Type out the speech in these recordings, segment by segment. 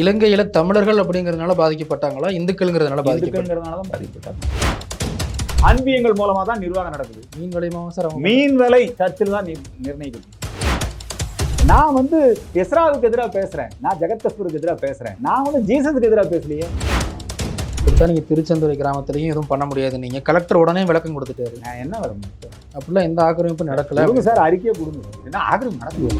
இலங்கையில தமிழர்கள் அப்படிங்கறதுனால பாதிக்கப்பட்டாங்களா? இந்துக்கள்ங்கிறதுனால பாதிக்கப்பட்டாங்க இந்துக்கள்ங்கிறதுனால தான் பாதிக்கப்பட்டாங்க. அன்பியங்கள் மூலமா தான் நிர்வாகம் நடக்குது. மீன் விளையமாவும் சார் மீன் விலை சர்ச்சில் தான் நிர்- நிர்ணயிக்குது. நான் வந்து எஸ்ராவுக்கு எதிராக பேசுறேன். நான் ஜெகத் கஸ்பூருக்கு எதிராக பேசுறேன். நான் வந்து ஜீசஸுக்கு எதிராக பேசலையே. இப்படித்தான் நீங்க திருச்செந்துறை கிராமத்துலயும் எதுவும் பண்ண முடியாது. நீங்க கலெக்டர் உடனே விளக்கம் கொடுத்துட்டாரு. நான் என்ன வர அப்படிலாம் எந்த ஆக்கிரமிப்பும் நடக்கல. சார் அறிக்கையை கொடுங்க. என்ன ஆகிரம் நடக்குது?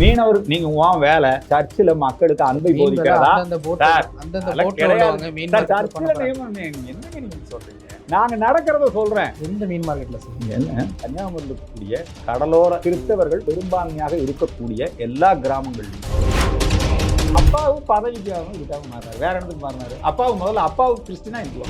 மீனவர் நீங்க உன் வேலை சர்ச்சில் மக்களுக்கு அன்பை போதிக்கிறதா? என்னங்க சொல்றீங்க? நாங்க நடக்கிறத சொல்றேன். எந்த மீன் மார்க்கெட்ல என்ன? கன்னியாகுமரியில் இருக்கக்கூடிய கடலோர கிறிஸ்தவர்கள் பெரும்பான்மையாக இருக்கக்கூடிய எல்லா கிராமங்களிலும் அப்பாவும் பதவிக்காக இதுக்காக மாறினார் வேற இடத்துக்கு மாறினாரு அப்பாவும் முதல்ல அப்பாவும் கிறிஸ்டினா இந்துவா?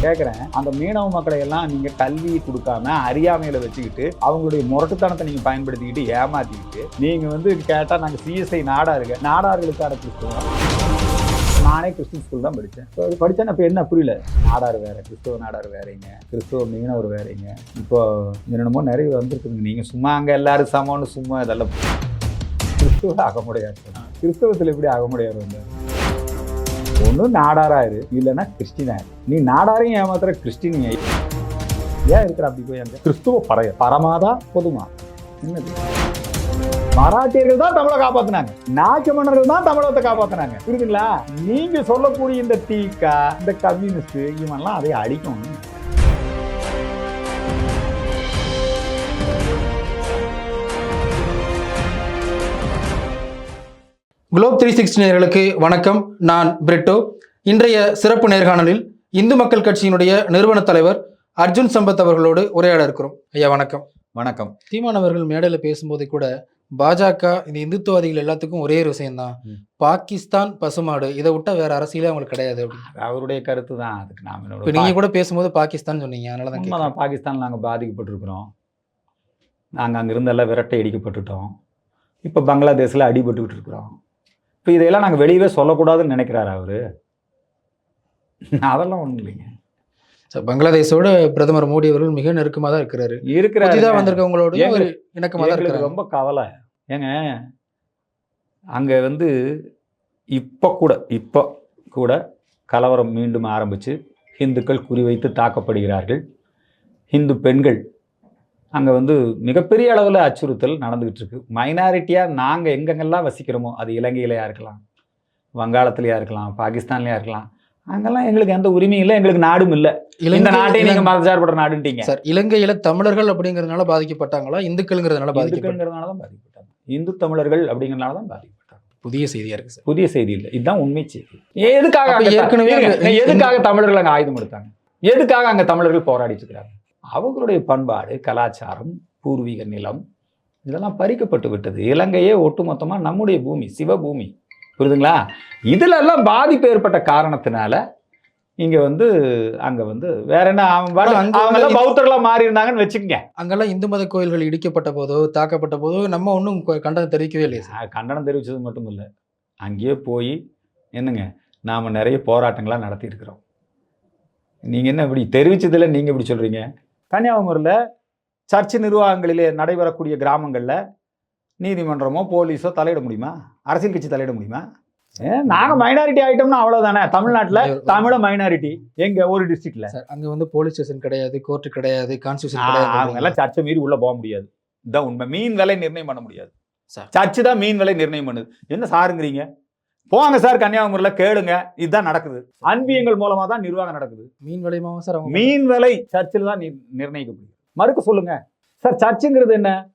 நான் கேட்குறேன் அந்த மீனவ மக்களை எல்லாம் நீங்கள் கல்வி கொடுக்காம அறியாமையில வச்சுக்கிட்டு அவங்களுடைய முரட்டுத்தனத்தை நீங்கள் பயன்படுத்திக்கிட்டு ஏமாற்றிக்கிட்டு நீங்கள் வந்து கேட்டால் நாங்கள் சிஎஸ்ஐ நாடாருங்க நாடார்களுக்கான கிறிஸ்தவம் நானே கிறிஸ்டின் ஸ்கூல் தான் படித்தேன் ஸோ அது படித்தேன் இப்போ என்ன புரியல? நாடார் வேறு கிறிஸ்தவ நாடார் வேறீங்க. கிறிஸ்தவ மீனவர் வேறீங்க. இப்போ என்னென்னமோ நிறைய வந்துருக்குங்க நீங்கள் சும்மா அங்கே எல்லாரும் சமம்னு சும்மா இதெல்லாம் கிறிஸ்துவ அகமுடையார் கிறிஸ்தவத்தில் எப்படி அகமுடையார் வந்தார் ஒன்று நாடாராயிரு இல்லைன்னா கிறிஸ்டினாயிரு நீ நாடாரையும் ஏமாத்துற கிறிஸ்டின் ஏன் இருக்கிற அப்படி போய் அந்த கிறிஸ்துவ பறைய பரமாதா பொதுமா? என்னது? மராட்டியர்கள் தான் தமிழை காப்பாத்தினாங்க. நாச்சமன்னர்கள் தான் தமிழகத்தை காப்பாத்தினாங்க. புரியுதுங்களா? நீங்க சொல்லக்கூடிய இந்த தீக்கா இந்த கம்யூனிஸ்ட் இவன்லாம் அதை அழிக்கணும் குளோப் த்ரீ சிக்ஸ்டி நேயர்களுக்கு வணக்கம். நான் பிரிட்டோ. இன்றைய சிறப்பு நேர்காணலில் இந்து மக்கள் கட்சியினுடைய நிறுவன தலைவர் அர்ஜுன் சம்பத் அவர்களோடு உரையாட இருக்கிறோம். ஐயா வணக்கம். வணக்கம். சீமானவர்கள் மேடையில் பேசும்போது கூட பாஜக இந்த இந்துத்துவாதிகள் எல்லாத்துக்கும் ஒரே ஒரு விஷயம்தான். பாகிஸ்தான் பசுமாடு. இதை விட்டா வேற அரசியலே அவங்களுக்கு கிடையாது அப்படின்னு அவருடைய கருத்து தான். அதுக்கு நாம இப்போ என்னோட நீங்க கூட பேசும்போது பாகிஸ்தான் சொன்னீங்க. அதனால தான். பாகிஸ்தான் நாங்கள் பாதிக்கப்பட்டிருக்கிறோம். நாங்கள் அங்கிருந்தெல்லாம் விரட்டை அடிக்கப்பட்டுட்டோம். இப்போ பங்களாதேஷில் அடிபட்டுக்கிட்டு இருக்கிறோம். இப்போ இதையெல்லாம் நாங்கள் வெளியவே சொல்லக்கூடாதுன்னு நினைக்கிறாரு அவரு? அதெல்லாம் ஒன்றும் இல்லைங்க. சரி, பங்களாதேஷோட பிரதமர் மோடி அவர்கள் மிக நெருக்கமா தான் இருக்கிறாரு. இருக்கிறாரு புதிதா வந்திருக்கவங்களோட ஒரு எங்களுக்கு- இணக்கமா தான் இருக்கிறாங்க. ரொம்ப கவலை. ஏங்க அங்கே வந்து இப்போ கூட இப்போ கூட கலவரம் மீண்டும் ஆரம்பித்து இந்துக்கள் குறிவைத்து தாக்கப்படுகிறார்கள். இந்து பெண்கள் அங்கே வந்து மிகப்பெரிய அளவில் அச்சுறுத்தல் நடந்துகிட்டு இருக்கு மைனாரிட்டியாக நாங்கள் எங்கெங்கெல்லாம் வசிக்கிறோமோ அது இலங்கையிலையா இருக்கலாம் வங்காளத்துலையா இருக்கலாம் பாகிஸ்தான்லையா இருக்கலாம் அங்கெல்லாம் எங்களுக்கு எந்த உரிமையும் இல்லை எங்களுக்கு நாடும் இல்லை. இந்த நாட்டை நீங்கள் மதச்சார்பற்ற நாடுன்ட்டீங்க. சார் இலங்கையில தமிழர்கள் அப்படிங்கறதுனால பாதிக்கப்பட்டாங்களா? இந்துக்கள்ங்கிறதுனால பாதிக்கப்பட்டாங்க இந்துக்கள்ங்கிறதுனால தான் பாதிக்கப்பட்டாங்க. இந்து தமிழர்கள் அப்படிங்கிறனால தான் பாதிக்கப்பட்டாங்க. புதிய செய்தியா இருக்கு சார். புதிய செய்தி இல்லை. இதுதான் உண்மை செய்தி. எதுக்காக ஏற்கனவே எதுக்காக தமிழர்கள் அங்க ஆயுதம் எடுத்தாங்க எதுக்காக அங்க தமிழர்கள் போராடிட்டு இருக்கிறாங்க? அவங்களுடைய பண்பாடு கலாச்சாரம் பூர்வீக நிலம் இதெல்லாம் பறிக்கப்பட்டு விட்டது. இலங்கையே ஒட்டுமொத்தமா நம்முடைய பூமி சிவபூமி. புரியுதுங்களா? இதுல எல்லாம் பாதிப்பு ஏற்பட்ட காரணத்தினால இங்க வந்து அங்க வந்து வேற என்ன அவன் பாட்டு- அங்க அவங்க எல்லாம் வந்து- பௌத்தர்களா மாறி இருந்தாங்கன்னு வச்சுக்கோங்க. அங்கெல்லாம் இந்து மத கோயில்கள் இடிக்கப்பட்ட போதோ தாக்கப்பட்ட போதோ நம்ம ஒன்றும் கண்டனம் தெரிவிக்கவே இல்லையே சார். கண்டனம் தெரிவித்தது மட்டும் இல்லை. அங்கேயே போய் என்னங்க நாம் நிறைய போராட்டங்களாக நடத்தியிருக்கிறோம். நீங்கள் என்ன இப்படி தெரிவிச்சதில்ல நீங்கள் இப்படி சொல்கிறீங்க கன்னியாகுமரியில் சர்ச் நிர்வாகங்களிலே நடைபெறக்கூடிய கிராமங்களில் நீதிமன்றமோ போலீஸோ தலையிட முடியுமா? அரசியல் கட்சி தலையிட முடியுமா? நாங்கள் மைனாரிட்டி ஆகிட்டோம்னா அவ்வளோதானே தமிழ்நாட்டில் தமிழ மைனாரிட்டி எங்க? ஒரு டிஸ்ட்ரிக்ட்ல சார் அங்க வந்து போலீஸ் ஸ்டேஷன் கிடையாது கோர்ட் கிடையாது கான்ஸ்டியூஷன் கிடையாது. எல்லாம் சர்ச்சை மீறி உள்ள போக முடியாது. இதுதான் உண்மை. மீன் விலை நிர்ணயம் பண்ண முடியாது. சார். சர்ச்சு தான் மீன் விலை நிர்ணயம் பண்ணுது. என்ன சாருங்கிறீங்க? போங்க சார் கன்னியாகுமரியில் கேளுங்க. இதுதான் நடக்குது. அன்பியங்கள் மூலமா தான் நிர்வாகம் நடக்குது. மீன் விளையமாவும் சார் மீன் விலை சர்ச்சில் தான் நிர்- நிர்ணயிக்கப்படுது மறுக்க சொல்லுங்க. சார் சர்ச்சுங்கிறது என்ன?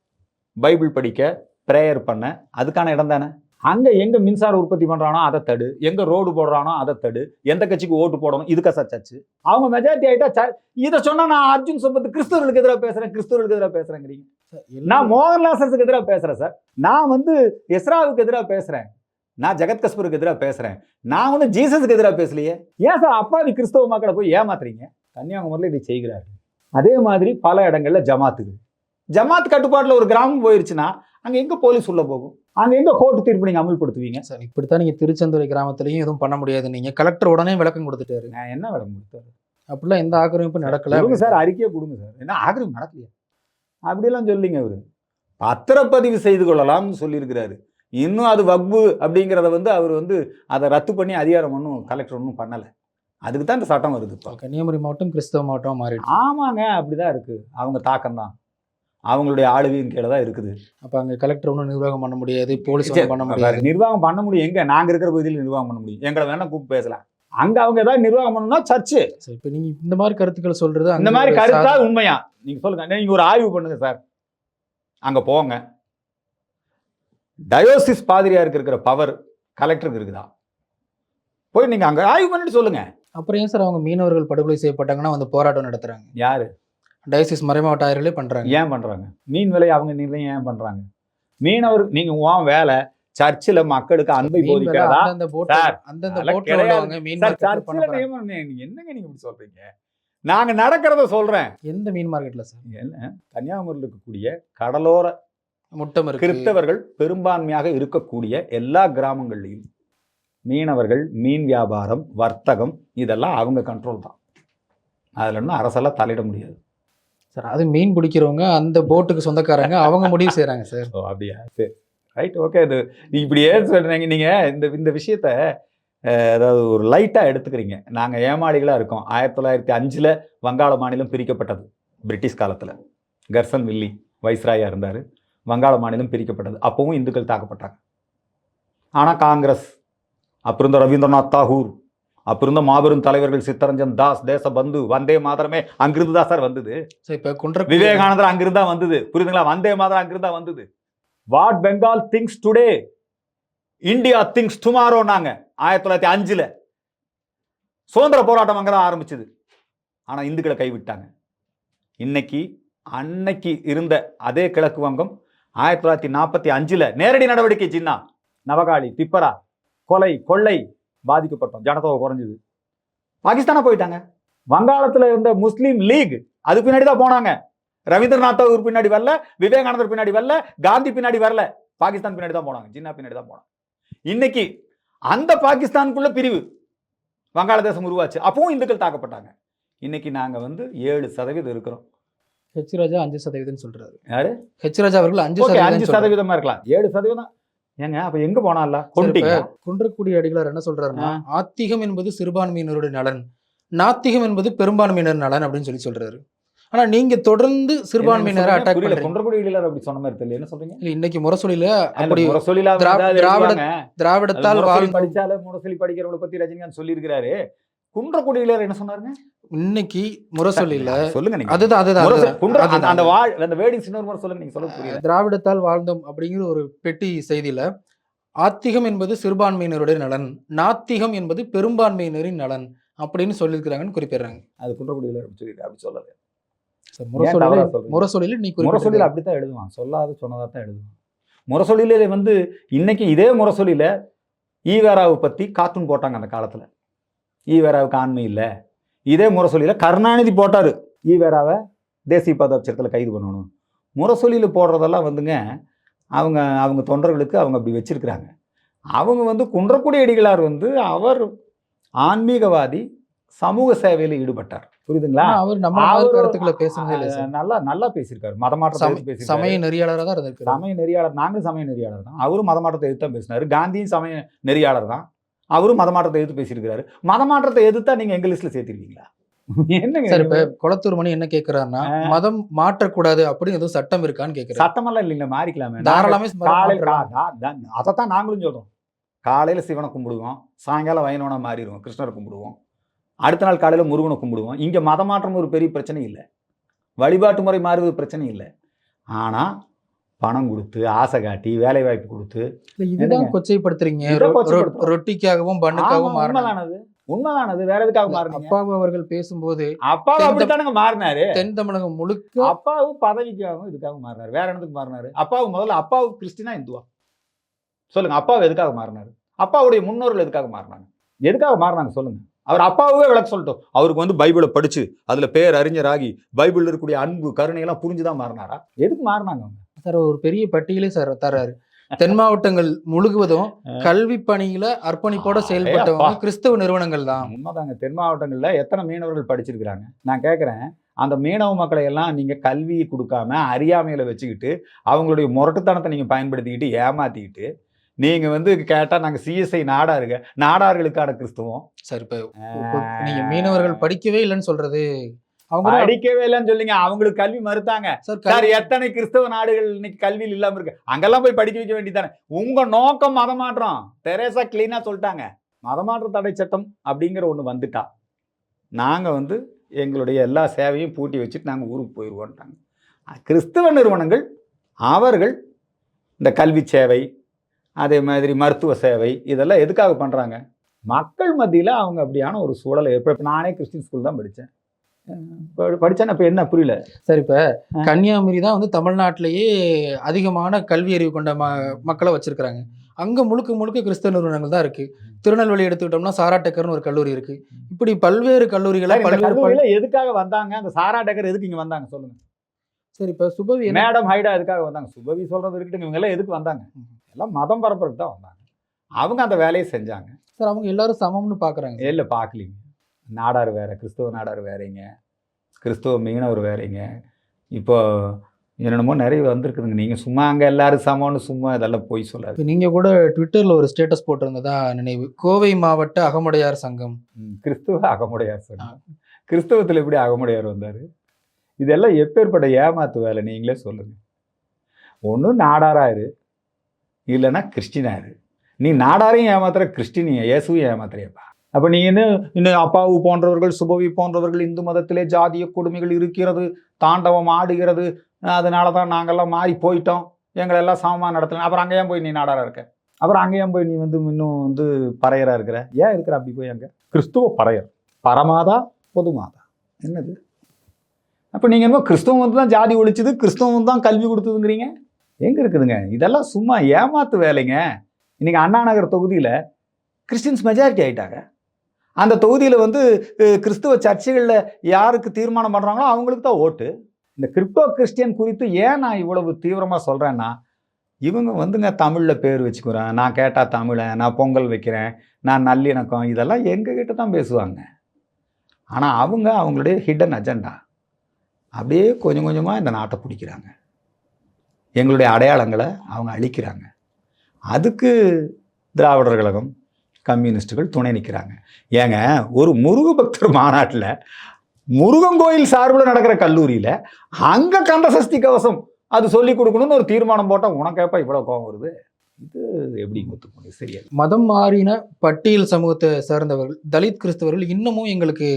பைபிள் படிக்க பிரேயர் பண்ண அதுக்கான இடம் தானே? அங்க எங்க மின்சார உற்பத்தி பண்றானோ அதை தடு. எங்க ரோடு போடுறானோ அதை தடு. எந்த கட்சிக்கு ஓட்டு போடணும் இதுக்கா சார் சர்ச்சு? அவங்க மெஜாரிட்டி ஆயிட்டா ச- இதை சொன்னா நான் அர்ஜுன் சம்பத் கிறிஸ்தவர்களுக்கு எதிராக பேசுறேன் கிறிஸ்தவர்களுக்கு எதிராக பேசுறேங்கிறீங்க. எல்லா- நான் மோகன்லாசனுக்கு எதிராக பேசுறேன் சார். நான் வந்து எஸ்ராவுக்கு எதிராக பேசுறேன். நான் ஜெகத் கஸ்பருக்கு எதிராக பேசுறேன். நான் ஒன்றும் ஜீசஸுக்கு எதிராக பேசலையே. ஏன் சார் அப்பாவி கிறிஸ்தவ மக்களை போய் ஏமாத்துறீங்க? கன்னியாகுமரியில் இதை செய்கிறார்கள். அதே மாதிரி பல இடங்கள்ல ஜமாத்துகள். ஜமாத் கட்டுப்பாட்டில் ஒரு கிராமம் போயிருச்சுன்னா அங்க எங்க போலீஸ் உள்ள போகும்? அங்க எங்க கோர்ட்டு தீர்ப்பு நீங்க அமல்படுத்துவீங்க? சார் இப்படித்தான் நீங்க திருச்செந்துறை கிராமத்துலயும் எதுவும் பண்ண முடியாது. நீங்க கலெக்டர் உடனே விளக்கம் கொடுத்துட்டாரு. நான் என்ன விட முடியும் அப்படிலாம் எந்த ஆக்கிரமிப்பும் நடக்கல. சார் அறிக்கையை கொடுங்க சார். என்ன ஆகிரம் நடக்கலையா? அப்படியெல்லாம் சொல்லிங்க அவரு. பத்திரப்பதிவு செய்து கொள்ளலாம்னு சொல்லியிருக்கிறாரு. இன்னும் அது வக்பு அப்படிங்கிறத வந்து அவர் வந்து அதை ரத்து பண்ணி அதிகாரம் ஒன்றும் கலெக்டர் ஒன்றும் பண்ணலை. அதுக்கு தான் இந்த சட்டம் வருது இப்போ. கன்னியாகுமரி மாவட்டம் கிறிஸ்தவ மாவட்டம் மாறிடுச்சு. ஆமாங்க அப்படிதான் இருக்கு. அவங்க தாக்கம் தான். அவங்களுடைய ஆளுகையின் கீழே தான் இருக்குது. அப்ப அங்க கலெக்டர் ஒன்றும் நிர்வாகம் பண்ண முடியாது போலீஸ் பண்ண முடியாது. நிர்வாகம் பண்ண முடியும். எங்க? நாங்க இருக்கிற பகுதியில் நிர்வாகம் பண்ண முடியும். எங்களை வேணா கூப்பிட்டு பேசலாம். அங்க அவங்க ஏதாவது நிர்வாகம் பண்ணணும்னா சர்ச்சு. சரி, இப்ப நீங்க இந்த மாதிரி கருத்துக்கள் சொல்றது இந்த அங்க மாதிரி கருத்தா உண்மையா? நீங்க சொல்லுங்க. நீங்க ஒரு ஆய்வு பண்ணுங்க சார். அங்க போங்க. டயோசிஸ் பாதிரியாருக்கு இருக்கிற பவர் கலெக்டருக்கு இருக்குதா? போய் நீங்க அங்க ஆய்வு பண்ணிட்டு சொல்லுங்க. அப்புறம் ஏன் சார் அவங்க மீனவர்கள் படுகொலை செய்யப்பட்டாங்கன்னா வந்து போராட்டம் நடத்துறாங்க? யாரு? டயசிஸ் மறைமாவட்ட ஆயர்களே பண்றாங்க. ஏன் பண்றாங்க? மீன் விலை அவங்க நிர்ணயம் ஏன் பண்றாங்க? மீனவர் நீங்க உன் வேலை சர்ச்சில் மக்களுக்கு அன்பை போதிக்கிறதா? என்னங்க நீங்க இப்படி சொல்றீங்க? நாங்க நடக்கிறத சொல்றேன். எந்த மீன் மார்க்கெட்ல சார்? என்ன? கன்னியாகுமரியில் இருக்கக்கூடிய கடலோர முட்டம் கிறிஸ்தவர்கள் பெரும்பான்மையாக இருக்கக்கூடிய எல்லா கிராமங்கள்லையும் மீனவர்கள் மீன் வியாபாரம் வர்த்தகம் இதெல்லாம் அவங்க கண்ட்ரோல் தான். அதில் இன்னும் அரசெல்லாம் தலையிட முடியாது. சார் அது மீன் பிடிக்கிறவங்க அந்த போட்டுக்கு சொந்தக்காரங்க அவங்க முடிவு செய்றாங்க சார். ஓ அப்படியா? சரி. ரைட் ஓகே இது நீ இப்படி ஏன் சொல்கிறீங்க நீங்கள் இந்த இந்த விஷயத்த அதாவது ஒரு லைட்டாக எடுத்துக்கிறீங்க. நாங்கள் ஏமாளிகளாக இருக்கோம். ஆயிரத்தி தொள்ளாயிரத்தி அஞ்சில் வங்காள மாநிலம் பிரிக்கப்பட்டது. பிரிட்டிஷ் காலத்தில். கர்சன் வில்லி வைஸ்ராயா இருந்தார். வங்காள மாநிலம் பிரிக்கப்பட்டது. அப்பவும் இந்துக்கள் தாக்கப்பட்டாங்க. ஆனால் காங்கிரஸ் அப்புறம் இருந்த ரவீந்திரநாத் தாகூர் அப்புறம் இருந்த மாபெரும் தலைவர்கள் சித்தரஞ்சன் தாஸ் தேசபந்து வந்தே மாதரமே அங்கிருந்து தான் சார் வந்தது. இப்ப குன்ற விவேகானந்தர் அங்கிருந்தா வந்தது. புரியுதுங்களா? வந்தே மாதிரி அங்கிருந்தா வந்தது. What Bengal thinks today India thinks tomorrow நாங்க ஆயிரத்தி தொள்ளாயிரத்தி அஞ்சுல. சுதந்திர போராட்டம் அங்கதான் ஆரம்பிச்சது. ஆனா இந்துக்களை கைவிட்டாங்க. இன்னைக்கு அன்னைக்கு இருந்த அதே கிழக்கு வங்கம் ஆயிரத்தி தொள்ளாயிரத்தி நாற்பத்தி அஞ்சுல நேரடி நடவடிக்கை சின்ன நவகாளி திப்பரா கொலை கொள்ளை பாதிக்கப்பட்டோம். ஜனத்தொகை குறைஞ்சது. பாகிஸ்தானா போயிட்டாங்க. வங்காளத்தில் இருந்த முஸ்லீம் லீக் அது பின்னாடி தான் போனாங்க. ரவீந்திரநாத் தாகூர் பின்னாடி வரல விவேகானந்தர் பின்னாடி வரல காந்தி பின்னாடி வரல. பாகிஸ்தான் பின்னாடி தான் போனாங்க. ஜின்னா பின்னாடி தான் போனாங்க. இன்னைக்கு அந்த பாகிஸ்தானுக்குள்ள பிரிவு வங்காளதேசம் உருவாச்சு. அப்பவும் இந்துக்கள் தாக்கப்பட்டாங்க. இன்னைக்கு நாங்கள் வந்து ஏழு சதவீதம் இருக்கிறோம். ஹெச் ராஜா அஞ்சு சதவீதம் சொல்றாரு. யாரு? ஹெச் ராஜா அவர்கள் அஞ்சு அஞ்சு சதவீதம் இருக்கலாம். ஏழு சதவீதம். ஏங்க அப்ப எங்க போனால குன்றக்குடி அடிகளார் என்ன சொல்றாருன்னா ஆத்திகம் என்பது சிறுபான்மையினருடைய நலன் நாத்திகம் என்பது பெரும்பான்மையினர் நலன் அப்படின்னு சொல்லி சொல்றாரு. ஆனா நீங்க தொடர்ந்து சிறுபான்மையினரை அட்டாக் புரியல. பண்றீங்க. குன்றக்குடியில அப்படி சொன்ன மாதிரி தெரியல. என்ன சொல்றீங்க? இல்ல, இன்னைக்கு முரசொலியில அப்படி முரசொலியில திராவிட-. திராவிடத்தால் படிச்சால முரசொலி படிக்கிறவங்களை பத்தி ரஜினிகாந்த் சொல்லியிருக்கிறாரு. குன்றக்குடியில என்ன சொன்னாருங்க? இன்னைக்கு முரசொலியில சொல்லுங்க நீங்க. அதுதான் அதுதான் அந்த- வாழ் அந்த வேர்டிங்ஸ் இன்னொரு முறை சொல்லுங்க நீங்க சொல்ல புரியல திராவிடத்தால் வாழ்ந்தோம் அப்படிங்கிற ஒரு பெட்டி செய்தியில ஆத்திகம் என்பது சிறுபான்மையினருடைய நலன் நாத்திகம் என்பது பெரும்பான்மையினரின் நலன் அப்படின்னு சொல்லியிருக்கிறாங்கன்னு குறிப்பிடுறாங்க. அது குன்றக்குடியில அப்படி சொல்லியிருக்காரு அப்படி சொல்லல. முரசொலியில? முரசொலியில நீ முரசொலியில அப்படித்தான் எழுதுவான். சொல்லாத சொன்னதா தான் எழுதுவான். முரசொலியில வந்து இன்னைக்கு இதே முரசொலியில ஈவேராவை பத்தி கார்ட்டூன் போட்டாங்க அந்த காலத்துல. ஈவேராவுக்கு ஆண்மை இல்லை. இதே முரசொலியில கருணாநிதி போட்டாரு. ஈவேராவை தேசிய பதவிச்சரத்தில் கைது பண்ணணும். முரசொலியில போடுறதெல்லாம் வந்துங்க அவங்க அவங்க தொண்டர்களுக்கு அவங்க அப்படி வச்சிருக்கிறாங்க. அவங்க வந்து குன்றக்குடி அடிகளார் வந்து அவர் ஆன்மீகவாதி சமூக சேவையில் ஈடுபட்டார். புரியுதுங்களா? அவர் நம்ம கருத்துக்களை பேசுனதே இல்லை சார். நல்லா நல்லா பேசியிருக்காரு. பேசியிருக்காரு. சமய நெறியாளராக தான் இருந்திருக்காரு. சமய நெறியாளர் நாங்களும் சமய நெறியாளர் தான். அவரும் மதமாற்றத்தை எதிர்த்து தான் பேசினாரு. காந்தியும் சமய நெறியாளர் தான். அவரும் மதமாற்றத்தை எதிர்த்து பேசியிருக்காரு மதமாற்றத்தை எதிர்த்தா நீங்க எங்க லிஸ்ட்ல சேர்த்திருக்கீங்களா? என்னங்க சார்? இப்ப குளத்தூர் மணி என்ன கேக்குறாருன்னா மதம் மாற்றக்கூடாது அப்படின்னு எதுவும் சட்டம் இருக்கான்னு கேக்குறாரு. சட்டமெல்லாம் இல்லைங்க மாறிக்கலாமே. தாராளமே காலையில். அதைத்தான் நாங்களும் சொல்றோம். காலையில சிவனை கும்பிடுவோம் சாயங்காலம் வைணவனா மாறிடுவோம் கிருஷ்ணரை கும்பிடுவோம் அடுத்த நாள் காலையில முருகனை கும்பிடுவோம். இங்க மதமாற்றம் ஒரு பெரிய பிரச்சனை இல்லை. வழிபாட்டு முறை மாறுவது பிரச்சனை இல்லை. ஆனா பணம் கொடுத்து ஆசை காட்டி வேலை வாய்ப்பு கொடுத்து இதுதான் கொச்சைப்படுத்துறீங்க. ரொட்டிக்காகவும் பண்ணுக்காகவும் மாறினாங்க. உண்மைதானது. வேற எதுக்காக மாறினீங்க? அப்பாவு அவர்கள் பேசும்போது அப்பாவும் தென் அப்படித்தானுங்க மாறினாரு? தென் தமிழகம் முழுக்க அப்பாவும் பதவிக்காகவும் இதுக்காக மாறினாரு. வேற இடத்துக்கு மாறினாரு? அப்பாவு முதல்ல அப்பாவு கிறிஸ்டினா இந்துவா? சொல்லுங்க அப்பாவு எதுக்காக மாறினாரு? அப்பாவுடைய முன்னோர்கள் எதுக்காக மாறினாங்க? எதுக்காக மாறினாங்க சொல்லுங்க. அவர் அப்பாவே விளக்க சொல்லட்டும். அவருக்கு வந்து பைபிளை படிச்சு அதுல பேர் அறிஞராகி பைபிள்ல இருக்கக்கூடிய அன்பு கருணை எல்லாம் புரிஞ்சுதான் மாறினாரா? எதுக்கு மாறினாங்க அவங்க? சார் ஒரு பெரிய பட்டியலே சார் தர்றாரு. தென் மாவட்டங்கள் முழுவதும் கல்வி பணியில அர்ப்பணிப்போட செயல்பட்டவங்க. கிறிஸ்தவ நிறுவனங்கள் தான். உண்மைதாங்க. தென் மாவட்டங்கள்ல எத்தனை மீனவர்கள் படிச்சிருக்கிறாங்க? நான் கேட்குறேன் அந்த மீனவ மக்களை எல்லாம் நீங்க கல்வியை கொடுக்காம அறியாமையில வச்சுக்கிட்டு அவங்களுடைய முரட்டுத்தனத்தை நீங்க பயன்படுத்திக்கிட்டு ஏமாத்திக்கிட்டு நீங்க வந்து கேட்டா நாங்க சிஎஸ்ஐ நாடாருங்க நாடார்களுக்கான கிறிஸ்துவம். சார் இப்போ நீங்க மீனவர்கள் படிக்கவே இல்லைன்னு சொல்றது அவங்க படிக்கவே இல்லைன்னு சொல்லிங்க அவங்களுக்கு கல்வி மறுத்தாங்க. சார் எத்தனை கிறிஸ்தவ நாடுகள் இன்னைக்கு கல்வியில் இல்லாம இருக்கு? அங்கெல்லாம் போய் படிக்க வைக்க வேண்டியதானே உங்க நோக்கம் மதமாற்றம். தெரேசா கிளீனா சொல்லிட்டாங்க. மதமாற்ற தடை சட்டம் அப்படிங்கிற ஒண்ணு வந்துட்டா. நாங்க வந்து எங்களுடைய எல்லா சேவையும் பூட்டி வச்சுட்டு நாங்க ஊருக்கு போயிடுவோன்ட்டாங்க கிறிஸ்தவ நிறுவனங்கள் அவர்கள் இந்த கல்வி சேவை அதே மாதிரி மருத்துவ சேவை இதெல்லாம் எதுக்காக பண்றாங்க? மக்கள் மத்தியில அவங்க அப்படியான ஒரு சூழலை ஏற்படுத்த நானே கிறிஸ்டின் ஸ்கூல் தான் படித்தேன் படித்தேன் இப்போ என்ன புரியல? சார் இப்ப கன்னியாகுமரி தான் வந்து தமிழ்நாட்டிலேயே அதிகமான கல்வி அறிவு கொண்ட ம மக்களை வச்சிருக்கிறாங்க. அங்க முழுக்க முழுக்க கிறிஸ்தவ நிறுவனங்கள் தான் இருக்கு. திருநெல்வேலி எடுத்துக்கிட்டோம்னா சாராட்டக்கர்னு ஒரு கல்லூரி இருக்கு. இப்படி பல்வேறு கல்லூரிகளை பல்வேறு எதுக்காக வந்தாங்க? அந்த சாரா டக்கர் எதுக்கு இங்க வந்தாங்க? சொல்லுங்க. சரி இப்ப சுபவி மேடம் ஹைடா எதுக்காக வந்தாங்க? சுபவி சொல்றது இருக்கட்டும் இவங்க எல்லாம் எதுக்கு வந்தாங்க? எல்லாம் மதம் பரப்புறதுக்கு தான் வந்தாங்க. அவங்க அந்த வேலையை செஞ்சாங்க. சார் அவங்க எல்லாரும் சமம்னு பாக்குறாங்க. இல்லை பார்க்கலிங்க நாடார் வேற கிறிஸ்துவ நாடார் வேறீங்க. கிறிஸ்துவ மீனவர் வேறீங்க. இப்போ என்னென்னமோ நிறைய வந்திருக்குதுங்க. நீங்கள் சும்மா அங்கே எல்லாரும் சமம்னு சும்மா இதெல்லாம் போய் சொல்லாது இப்ப நீங்க கூட ட்விட்டர்ல ஒரு ஸ்டேட்டஸ் போட்டிருந்ததா நினைவு? கோவை மாவட்ட அகமுடையார் சங்கம். கிறிஸ்துவ அகமுடையார் சார் கிறிஸ்தவத்தில் எப்படி அகமுடையார் வந்தார்? இதெல்லாம் எப்பேற்பட்ட ஏமாத்து வேலை? நீங்களே சொல்லுங்க. ஒன்று நாடாராரு இல்லைன்னா கிறிஸ்டினாரு நீ நாடாரையும் ஏமாத்துற கிறிஸ்டினிய இயேசுவையும் ஏமாத்துறியப்பா. அப்போ நீ என்ன இன்னும் அப்பாவு போன்றவர்கள் சுபவி போன்றவர்கள் இந்து மதத்திலே ஜாதிய கொடுமைகள் இருக்கிறது தாண்டவம் ஆடுகிறது அதனால தான் நாங்கள்லாம் மாறி போயிட்டோம் எங்களை எல்லாம் சமமாக நடத்தணும் அப்புறம் அங்கே ஏன் போய் நீ நாடாக இருக்க? அப்புறம் அங்கே ஏன் போய் நீ வந்து இன்னும் வந்து பறையராக இருக்கிற? ஏன் இருக்கிற அப்படி போய் அங்கே? கிறிஸ்துவ பறையர். பரமாதா பொதுமாதா. என்னது? அப்போ நீங்கள் என்னமோ கிறிஸ்தவம் வந்து தான் ஜாதி ஒழிச்சது கிறிஸ்தவம் தான் கல்வி கொடுத்ததுங்கிறீங்க? எங்கே இருக்குதுங்க? இதெல்லாம் சும்மா ஏமாத்து வேலைங்க. இன்றைக்கி அண்ணா நகர் தொகுதியில் கிறிஸ்டின்ஸ் மெஜாரிட்டி ஆகிட்டாங்க அந்த தொகுதியில் வந்து கிறிஸ்துவ சர்ச்சைகளில் யாருக்கு தீர்மானம் பண்ணுறாங்களோ அவங்களுக்கு தான் ஓட்டு. இந்த கிரிப்டோ கிறிஸ்டியன் குறித்து ஏன் நான் இவ்வளவு தீவிரமாக சொல்கிறேன்னா இவங்க வந்துங்க தமிழில் பேர் வச்சுக்கிறேன் நான் கேட்டால் தமிழன் நான் பொங்கல் வைக்கிறேன் நான் நல்லிணக்கம் இதெல்லாம் எங்ககிட்ட தான் பேசுவாங்க. ஆனால் அவங்க அவங்களுடைய ஹிடன் அஜெண்டா அப்படியே கொஞ்சம் கொஞ்சமாக இந்த நாட்டை பிடிக்கிறாங்க. எங்களுடைய அடையாளங்களை அவங்க அழிக்கிறாங்க. அதுக்கு திராவிடர் கழகம் கம்யூனிஸ்டுகள் துணை நிற்கிறாங்க ஏங்க ஒரு முருக பக்தர் மாநாட்டில் முருகன் கோயில் சார்பில் நடக்கிற கல்லூரியில் அங்கே கந்த சஷ்டி கவசம் அது சொல்லி கொடுக்கணும்னு ஒரு தீர்மானம் போட்டால் உனக்கேப்பா இவ்வளோ கோவம் வருது? இது எப்படி ஒத்துக்க முடியும் சரியா மதம் மாறின பட்டியல் சமூகத்தை சார்ந்தவர்கள் தலித் கிறிஸ்தவர்கள் இன்னமும் எங்களுக்கு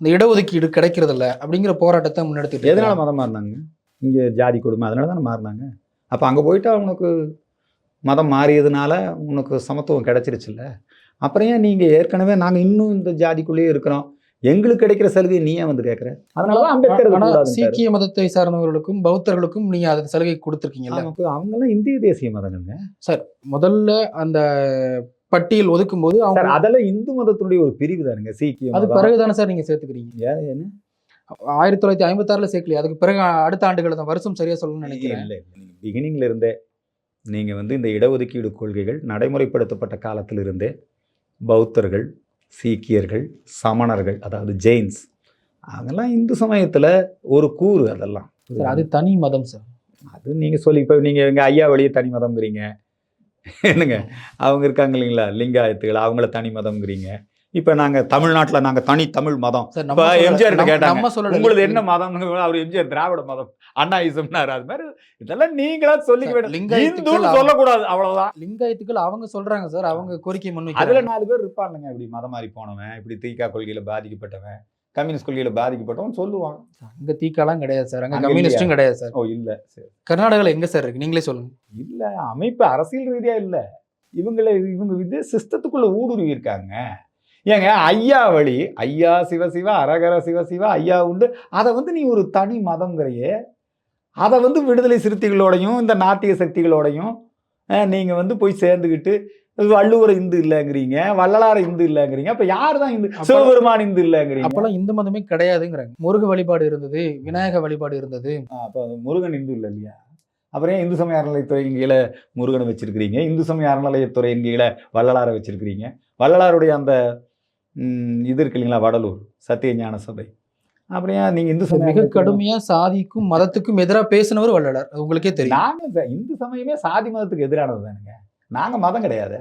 அந்த இடஒதுக்கீடு கிடைக்கிறதில்ல அப்படிங்கிற போராட்டத்தை முன்னெடுத்துட்டு எதனால. மதம் மாறினாங்க? இங்கே ஜாதி கொடுமை அதனால தானே மாறினாங்க? அப்போ அங்கே போயிட்டா உனக்கு மதம் மாறியதுனால உனக்கு சமத்துவம் கிடைச்சிருச்சுல்ல? அப்புறம் ஏன் நீங்கள் ஏற்கனவே நாங்கள் இன்னும் இந்த ஜாதிக்குள்ளேயே இருக்கிறோம்? எங்களுக்கு கிடைக்கிற சலுகை நீ ஏன் வந்து கேட்குற அதனால தான் அம்பேத்கர். சீக்கிய மதத்தை சார்ந்தவர்களுக்கும் பௌத்தர்களுக்கும் நீங்க அந்த சலுகை கொடுத்துருக்கீங்கல்ல? அவங்கெல்லாம் இந்திய தேசிய மதங்கள்ங்க. முதல்ல அந்த பட்டியல் ஒதுக்கும் போது அவங்க சார் அதெல்லாம் இந்து மதத்தினுடைய ஒரு பிரிவு தானுங்க சீக்கிய அது. பிறகுதானே சார் நீங்க சேர்த்துக்கிறீங்க? ஏன் என்ன? ஆயிரத்தி தொள்ளாயிரத்தி ஐம்பத்தி ஆறுல சேர்க்கலையா அதுக்கு பிறகு அடுத்த ஆண்டுகள் தான் வருஷம் சரியா சொல்லணும்னு நினைக்கிறேன். இல்லை பிகினிங்ல இருந்தே நீங்கள் வந்து இந்த இடஒதுக்கீடு கொள்கைகள் நடைமுறைப்படுத்தப்பட்ட காலத்திலிருந்தே பௌத்தர்கள் சீக்கியர்கள் சமணர்கள் அதாவது ஜெயின்ஸ். அதெல்லாம் இந்து சமயத்தில் ஒரு கூறு அதெல்லாம். அது தனி மதம் சார். அது நீங்கள் சொல்லி இப்போ நீங்கள் எங்கள் ஐயா வழியே தனி மதம்ங்கிறீங்க. என்னங்க? அவங்க இருக்காங்க இல்லைங்களா? லிங்காயத்துகள் அவங்கள தனி மதம்ங்கிறீங்க. இப்போ நாங்கள் தமிழ்நாட்டில் நாங்கள் தனி தமிழ் மதம். இப்ப எம்ஜிஆர் கேட்டாங்க. உங்களது என்ன மதம்? அவர் எம்ஜிஆர் திராவிட மதம். அண்ணா இசம்னாரு. அது மாதிரி இதெல்லாம் நீங்களா சொல்லிக்க வேண்டும் சொல்லக்கூடாது. அவ்வளவுதான். லிங்காயத்துக்கள் அவங்க சொல்றாங்க சார். அவங்க கோரிக்கை முன் அதுல நாலு பேர் இருப்பானுங்க. இப்படி மதம் மாறி போனவன் இப்படி தீக்கா கொள்கையில பாதிக்கப்பட்டவன் கம்யூனிஸ்ட் கொள்கையில பாதிக்கப்பட்டவன் சொல்லுவான் அங்க தீக்காலாம் கிடையாது சார். அங்க கம்யூனிஸ்டும் கிடையாது சார். ஓ இல்ல. சரி. கர்நாடகால எங்க சார் இருக்கு? நீங்களே சொல்லுங்க. இல்ல அமைப்பு அரசியல் ரீதியா இல்ல. இவங்களை இவங்க வித சிஸ்டத்துக்குள்ள ஊடுருவி இருக்காங்க ஏங்க ஐயா வழி. ஐயா சிவசிவா அரகர சிவசிவா ஐயா உண்டு. அதை வந்து நீ ஒரு தனி மதம்ங்கிறையே. அதை வந்து விடுதலை சிறுத்தைகளோடையும் இந்த நாட்டிய சக்திகளோடையும் அஹ், நீங்க வந்து போய் சேர்ந்துக்கிட்டு வள்ளுவர் இந்து இல்லைங்கிறீங்க வள்ளலார் இந்து இல்லைங்கிறீங்க. அப்ப யார் தான் இந்து? சிவபெருமான் இந்து இல்லைங்கிறீங்க. அப்பெல்லாம் இந்து மதமே கிடையாதுங்கிறாங்க. முருக வழிபாடு இருந்தது விநாயக வழிபாடு இருந்தது. அப்போ முருகன் இந்து இல்லை இல்லையா? அப்புறம் ஏன் இந்து சமய அறநிலையத்துறையின் கீழே முருகனை வச்சிருக்கிறீங்க? இந்து சமய அறநிலையத்துறையின் கீழே வள்ளலாரை வச்சிருக்கிறீங்க. வள்ளலாருடைய அந்த இது இருக்கு இல்லைங்களா வடலூர் சத்திய ஞான சபை. ஏன் நீங்க இந்து மிக கடுமையா சாதிக்கும் மதத்துக்கும் எதிராக பேசினவர் வள்ளலார். உங்களுக்கே தெரியும். நாங்க இந்த சமயமே சாதி மதத்துக்கு எதிரானது தானுங்க. நாங்கள் மதம் கிடையாது.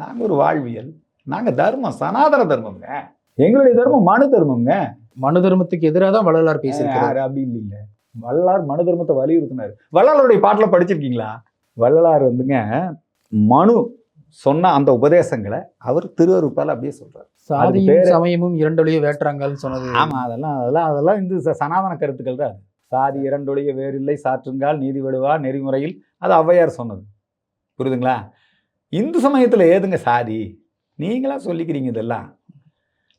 நாங்கள் ஒரு வாழ்வியல். நாங்கள் தர்மம் சனாதன தர்மம்ங்க. எங்களுடைய தர்மம் மனு தர்மம்ங்க. மனு தர்மத்துக்கு எதிராக தான் வள்ளலார் பேசியிருக்காரு யாரு? அப்படி இல்லைங்க வள்ளலார் மனு தர்மத்தை வலியுறுத்தினார். வள்ளலாருடைய பாட்டில் படிச்சிருக்கீங்களா? வள்ளலார் வந்துங்க மனு சொன்ன அந்த உபதேசங்களை அவர் திருவருப்பால் அப்படியே சொல்றாரு. சாதியும் சமயமும் இரண்டொழிய வேற்றாங்கல்னு சொன்னது. ஆமா அதெல்லாம் அதெல்லாம் அதெல்லாம் இந்த சனாதன கருத்துக்கள் தான் சாதி இரண்டொழிய வேறில்லை சாற்றுங்கால் நீதி விடுவா நெறிமுறையில் அது ஔவையார் சொன்னது. புரியுதுங்களா? இந்து சமயத்துல ஏதுங்க சாதி? நீங்களா சொல்லிக்கிறீங்க இதெல்லாம்.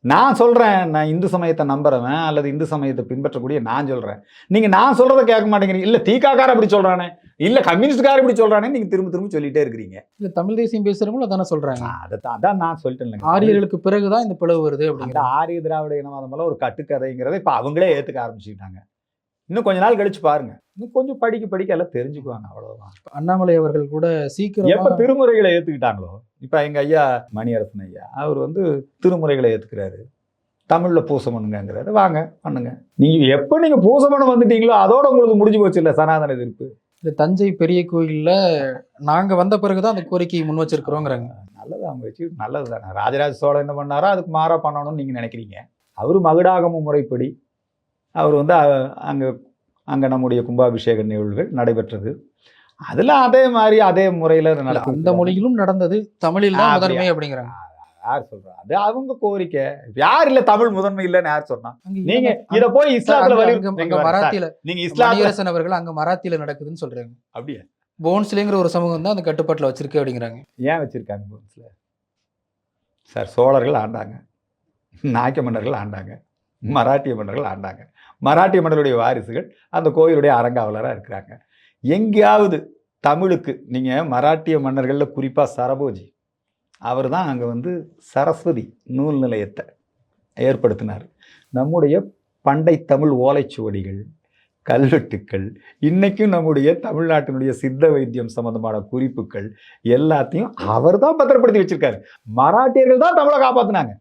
நான் சொல்றேன் நான் இந்து சமயத்தை நம்புறவன் அல்லது இந்து சமயத்தை பின்பற்றக்கூடிய நான் சொல்றேன். நீங்க நான் சொல்றதை கேட்க மாட்டேங்கிறீங்க. இல்ல தீக்காக்கார இப்படி சொல்றானே. இல்ல கம்யூனிஸ்ட்கார இப்படி சொல்றானே நீங்க திரும்ப திரும்ப சொல்லிட்டே இருக்கிறீங்க. இல்ல தமிழ் தேசியம் பேசுறவங்களும் அதானே சொல்றாங்க. அதை அதான் நான் சொல்லிட்டேன் ஆரியர்களுக்கு பிறகுதான் இந்த பிளவு வருது அப்படிங்கிற ஆரிய திராவிட இனவாதம் எல்லாம் ஒரு கட்டுக்கதைங்கிறத இப்போ அவங்களே ஏத்துக்க ஆரம்பிச்சுக்கிட்டாங்க. இன்னும் கொஞ்ச நாள் கழிச்சு பாருங்க. இன்னும் கொஞ்சம் படிக்க படிக்க எல்லாம் தெரிஞ்சுக்குவாங்க அவ்வளவுதான். அண்ணாமலை அவர்கள் கூட எப்ப சீக்கிரமா திருமுறைகளை ஏத்துக்கிட்டாங்களோ இப்ப எங்க ஐயா மணியரசன் ஐயா அவர் வந்து திருமுறைகளை ஏத்துக்கிறாரு. தமிழ்ல பூசம் பண்ணுங்கிறாரு வாங்க பண்ணுங்க. நீங்க எப்ப நீங்க பூசம் பண்ண வந்துட்டீங்களோ அதோட உங்களுக்கு முடிஞ்சு போச்சு இல்ல சனாதன எதிர்ப்பு? இந்த தஞ்சை பெரிய கோயில்ல நாங்க வந்த பிறகுதான் அந்த கோரிக்கையை முன் வச்சிருக்கிறோங்கிறாங்க. நல்லது அவங்க வச்சு நல்லது தானே ராஜராஜ சோழன் என்ன பண்ணாரோ அதுக்கு மாறா பண்ணணும்னு நீங்க நினைக்கிறீங்க. அவர் மகுடாகம முறைப்படி அவர் வந்து அங்க அங்க நம்முடைய கும்பாபிஷேக நிகழ்வுகள் நடைபெற்றது. அதுல அதே மாதிரி அதே முறையில நடத்தி அந்த மொழியிலும் நடந்தது. தமிழில் தான் முதன்மை அப்படிங்கிறாங்க யார் சொல்றா? அது அவங்க கோரிக்கை. யார் இல்ல தமிழ் முதன்மை இல்லைன்னு யார் சொன்னா? நீங்க இத போய் இஸ்லாத்துல மராத்தியில நீங்க இஸ்லாத்துல மணியரசன் அவர்கள் அங்க மராத்தியில நடக்குதுன்னு சொல்றாங்க. அப்படியே? போன்ஸ்லேங்கிற ஒரு சமூகம் தான் அந்த கட்டுப்பாட்டுல வச்சிருக்கு அப்படிங்கிறாங்க. ஏன் வச்சிருக்காங்க போன்ஸ்ல? சார் சோழர்கள் ஆண்டாங்க. நாயக்க மன்னர்கள் ஆண்டாங்க. மராட்டிய மன்னர்கள் ஆண்டாங்க. மராட்டிய மன்னருடைய வாரிசுகள் அந்த கோயிலுடைய அறங்காவலராக இருக்கிறாங்க. எங்கேயாவது தமிழுக்கு நீங்கள் மராட்டிய மன்னர்களில் குறிப்பாக சரபோஜி அவர் தான் அங்கே வந்து சரஸ்வதி நூல் நிலையத்தை ஏற்படுத்தினார். நம்முடைய பண்டை தமிழ் ஓலைச்சுவடிகள் கல்வெட்டுக்கள் இன்றைக்கும் நம்முடைய தமிழ்நாட்டினுடைய சித்த வைத்தியம் சம்மந்தமான குறிப்புகள் எல்லாத்தையும் அவர் தான் பத்திரப்படுத்தி வச்சிருக்காரு. மராட்டியர்கள் தான் தமிழை காப்பாற்றினாங்க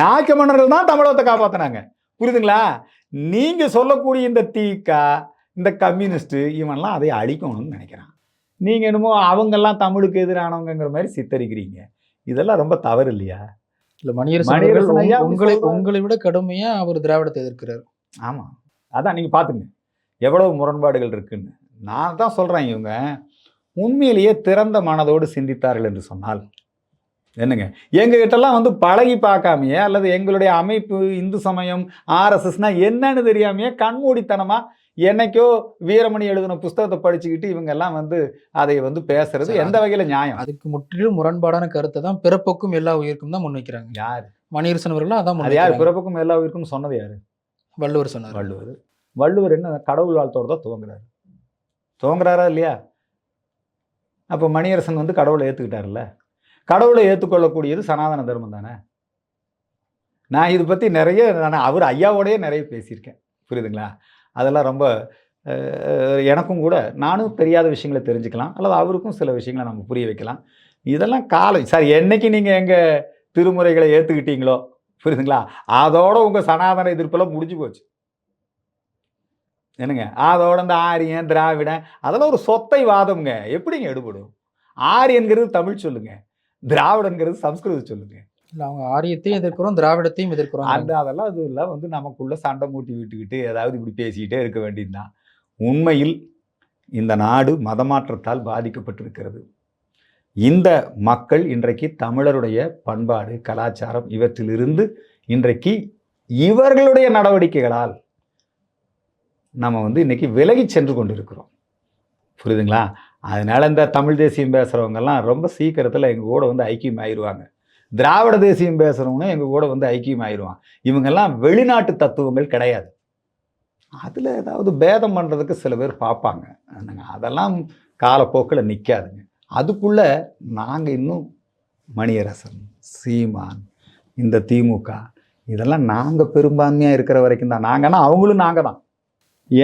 நாயக்க மன்னர்கள் தான் தமிழகத்தை காப்பாற்றினாங்க புரியுதுங்களா? நீங்க சொல்லக்கூடிய இந்த தீக்கா இந்த கம்யூனிஸ்ட் இவன்லாம் அதை அழிக்கணும்னு நினைக்கிறான். நீங்க என்னமோ அவங்கெல்லாம் தமிழுக்கு எதிரானவங்கங்கிற மாதிரி சித்தரிக்கிறீங்க. இதெல்லாம் ரொம்ப தவறு இல்லையா? இல்ல மணியரசன் உங்களை. உங்களை விட கடுமையா அவர் திராவிடத்தை எதிர்க்கிறார். ஆமா. அதான் நீங்க பாத்துங்க. எவ்வளவு முரண்பாடுகள் இருக்குன்னு. நான் தான் சொல்றேன் இவங்க. உண்மையிலேயே திறந்த மனதோடு சிந்தித்தார்கள் என்று சொன்னால் என்னங்க? எங்க கிட்டலாம் வந்து பழகி பார்க்காமையே அல்லது எங்களுடைய அமைப்பு இந்து சமயம் ஆர்எஸ்எஸ்னா என்னன்னு தெரியாமையே கண்மூடித்தனமா என்னைக்கோ வீரமணி எழுதின புஸ்தகத்தை படிச்சுக்கிட்டு இவங்க எல்லாம் வந்து அதை வந்து பேசுறது எந்த வகையில நியாயம்? அதுக்கு முற்றிலும் முரண்பாடான கருத்தை தான் பிறப்புக்கும் எல்லா உயிருக்கும் தான் முன்வைக்கிறாங்க. யார்? மணியரசன் அவர்களும் அதான் அது யார்? பிறப்புக்கும் எல்லா உயிருக்கும் சொன்னது யாரு? வள்ளுவர் சொன்னார். வள்ளுவர். வள்ளுவர் என்ன கடவுள் வாழ்த்தோட தான் துவங்குறாரு. துவங்குறாரா இல்லையா? அப்போ மணியரசன் வந்து கடவுளை ஏற்றுக்கிட்டார்ல கடவுளை ஏற்றுக்கொள்ளக்கூடியது சனாதன தர்மம் தானே? நான் இதை பற்றி நிறைய நான் அவர் ஐயாவோடயே நிறைய பேசியிருக்கேன். புரியுதுங்களா? அதெல்லாம் ரொம்ப எனக்கும் கூட நானும் தெரியாத விஷயங்களை தெரிஞ்சுக்கலாம் அல்லது அவருக்கும் சில விஷயங்களை நம்ம புரிய வைக்கலாம். இதெல்லாம் காலம் சார் என்றைக்கு நீங்கள் எங்கள் திருமுறைகளை ஏற்றுக்கிட்டீங்களோ புரியுதுங்களா? அதோட உங்கள் சனாதன எதிர்ப்பெல்லாம் முடிஞ்சு போச்சு. என்னங்க? அதோட இந்த ஆரியன் திராவிடன் அதெல்லாம் ஒரு சொத்தை வாதம்ங்க. எப்படிங்க எடுபடும்? ஆரியன்கிறது தமிழ் சொல்லுங்கள் திராவிடங்கிறது சம்ஸ்கிருதம் சொல்லுங்க. இல்ல அவங்க ஆரியத்தையும் எதிர்க்கிறோம் திராவிடத்தையும் எதிர்க்கிறோம் அந்த அதெல்லாம் அதெல்லாம் வந்து நமக்குள்ள சண்டை மூட்டி விட்டுக்கிட்டு ஏதாவது இப்படி பேசிக்கிட்டே இருக்க வேண்டியதுதான். உண்மையில் இந்த நாடு மதமாற்றத்தால் பாதிக்கப்பட்டிருக்கிறது. இந்த மக்கள் இன்றைக்கு தமிழருடைய பண்பாடு கலாச்சாரம் இவற்றிலிருந்து இன்றைக்கு இவர்களுடைய நடவடிக்கைகளால் நம்ம வந்து இன்னைக்கு விலகி சென்று கொண்டிருக்கிறோம். புரியுதுங்களா? அதனால் இந்த தமிழ் தேசியம் பேசுகிறவங்கெல்லாம் ரொம்ப சீக்கிரத்தில் எங்கள் கூட வந்து ஐக்கியம் ஆயிடுவாங்க திராவிட தேசியம் பேசுகிறவங்களும் எங்கள் கூட வந்து ஐக்கியம் ஆயிடுவான் இவங்கெல்லாம் வெளிநாட்டு தத்துவங்கள் கிடையாது. அதில் ஏதாவது பேதம் பண்ணுறதுக்கு சில பேர் பார்ப்பாங்க. அதெல்லாம் காலப்போக்கில் நிற்காதுங்க அதுக்குள்ளே நாங்கள் இன்னும் மணியரசன் சீமான் இந்த திமுக இதெல்லாம் நாங்கள் பெரும்பான்மையாக இருக்கிற வரைக்கும் தான். நாங்கன்னா அவங்களும் நாங்கள் தான்.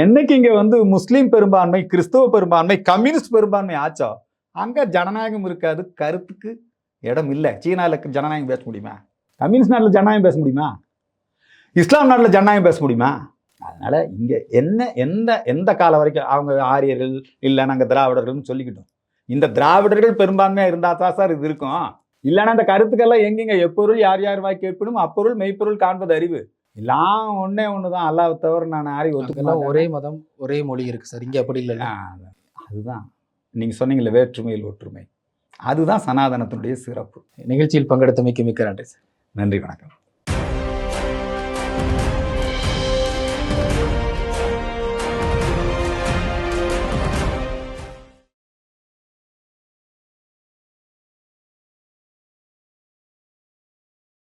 என்னைக்கு இங்கே வந்து முஸ்லீம் பெரும்பான்மை கிறிஸ்தவ பெரும்பான்மை கம்யூனிஸ்ட் பெரும்பான்மை ஆச்சோ? அங்கே ஜனநாயகம் இருக்காது கருத்துக்கு இடம் இல்லை. சீனாவில் ஜனநாயகம் பேச முடியுமா? கம்யூனிஸ்ட் நாட்டில் ஜனநாயகம் பேச முடியுமா? இஸ்லாம் நாட்டில் ஜனநாயகம் பேச முடியுமா? அதனால் இங்கே என்ன எந்த எந்த காலம் வரைக்கும் அவங்க ஆரியர்கள் இல்லை நாங்கள் திராவிடர்கள்னு சொல்லிக்கிட்டோம். இந்த திராவிடர்கள் பெரும்பான்மையாக இருந்தால் தான் சார் இது இருக்கும். இல்லைன்னா அந்த கருத்துக்கெல்லாம் எங்கெங்க எப்பொருள் யார் யார் வாய் கேட்பினும் அப்பொருள் மெய்ப்பொருள் காண்பது அறிவு. எல்லாம் ஒண்ணே ஒண்ணுதான். அல்லாஹ் தவிர நான் யாரையும் ஒத்துக்கலாம் ஒரே மதம் ஒரே மொழி இருக்கு சார். இங்க அப்படி இல்லை அதுதான். நீங்க சொன்னீங்கல்ல வேற்றுமையில் ஒற்றுமை. அதுதான் சனாதனத்தினுடைய சிறப்பு. நிகழ்ச்சியில் பங்கெடுத்தமைக்கு மிக்க நன்றி சார். நன்றி வணக்கம்.